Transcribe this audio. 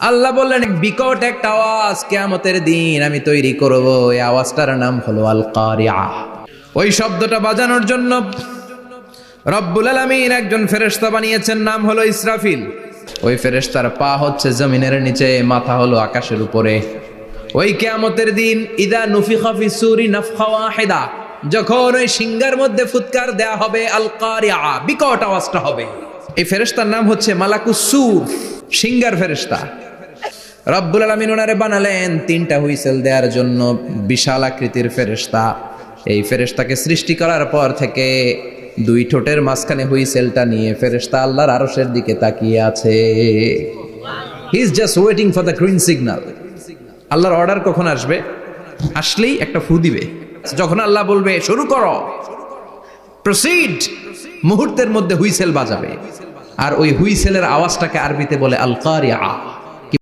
আল্লাহ বললেন, বিকট একটা আওয়াজ কেয়ামতের দিন আমি তৈরি করব। এই আওয়াজটার নাম হলো আল কারিয়া ওই শব্দটা বাজানোর জন্য রব্বুল আলমিন একজন ফেরেশতা বানিয়েছেন, নাম হলো ইসরাফিল। ওই ফেরেশতার পা হচ্ছে জমিনের নিচে, মাথা হলো আকাশের উপরে। ওই কেয়ামতের দিন, ইদা নুফি খফি সুরি নফখা ওয়াহিদা, যখন ওই সিঙ্গার মধ্যে ফুৎকার দেয়া হবে আল কারিয়া বিকট আওয়াজটা হবে। এই ফেরেস্তার নাম হচ্ছে মালাকুসুর সিঙ্গার ফেরেশতা। রব্বুল আলমিন ওনারে বানালেন। তিনটা হুইসেল দেওয়ার জন্য বিশাল আকৃতির ফেরেশতা। এই ফেরেশতাকে সৃষ্টি করার পর থেকে দুই ঠোঁটের মাঝখানে হুইসেলটা নিয়ে ফেরেশতা আল্লাহর আরশের দিকে তাকিয়ে আছে। He is just waiting for the green signal আল্লাহর অর্ডার কখন আসবে? আসলেই একটা ফু দিবে। যখন আল্লাহ বলবে, শুরু করো। প্রসিড মুহূর্তের মধ্যে হুইসেল বাজাবে। আর ওই হুইসেলের আওয়াজটাকে আরবিতে বলে আল কারিয়া